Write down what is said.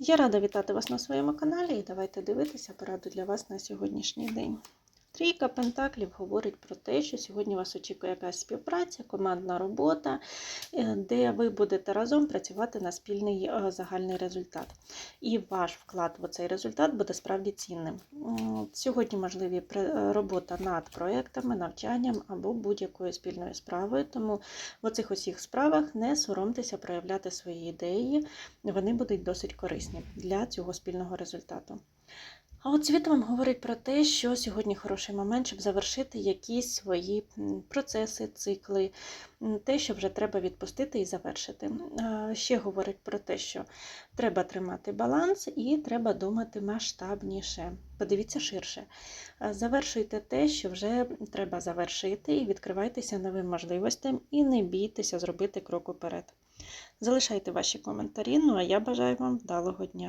Я рада вітати вас на своєму каналі і давайте дивитися пораду для вас на сьогоднішній день. Трійка Пентаклів говорить про те, що сьогодні вас очікує якась співпраця, командна робота, е, де ви будете разом працювати на спільний е, загальний результат. І ваш вклад в цей результат буде справді цінним. Сьогодні можливі робота над проектами, навчанням або будь-якою спільною справою. Тому в оцих усіх справах не соромтеся проявляти свої ідеї, вони будуть досить корисні для цього спільного результату. А от світ вам говорить про те, що сьогодні хороший момент, щоб завершити якісь свої процеси, цикли, те, що вже треба відпустити і завершити. Ще говорить про те, що треба тримати баланс і треба думати масштабніше. Подивіться ширше. Завершуйте те, що вже треба завершити, і відкривайтеся новим можливостям, і не бійтеся зробити крок уперед. Залишайте ваші коментарі, ну а я бажаю вам вдалого дня.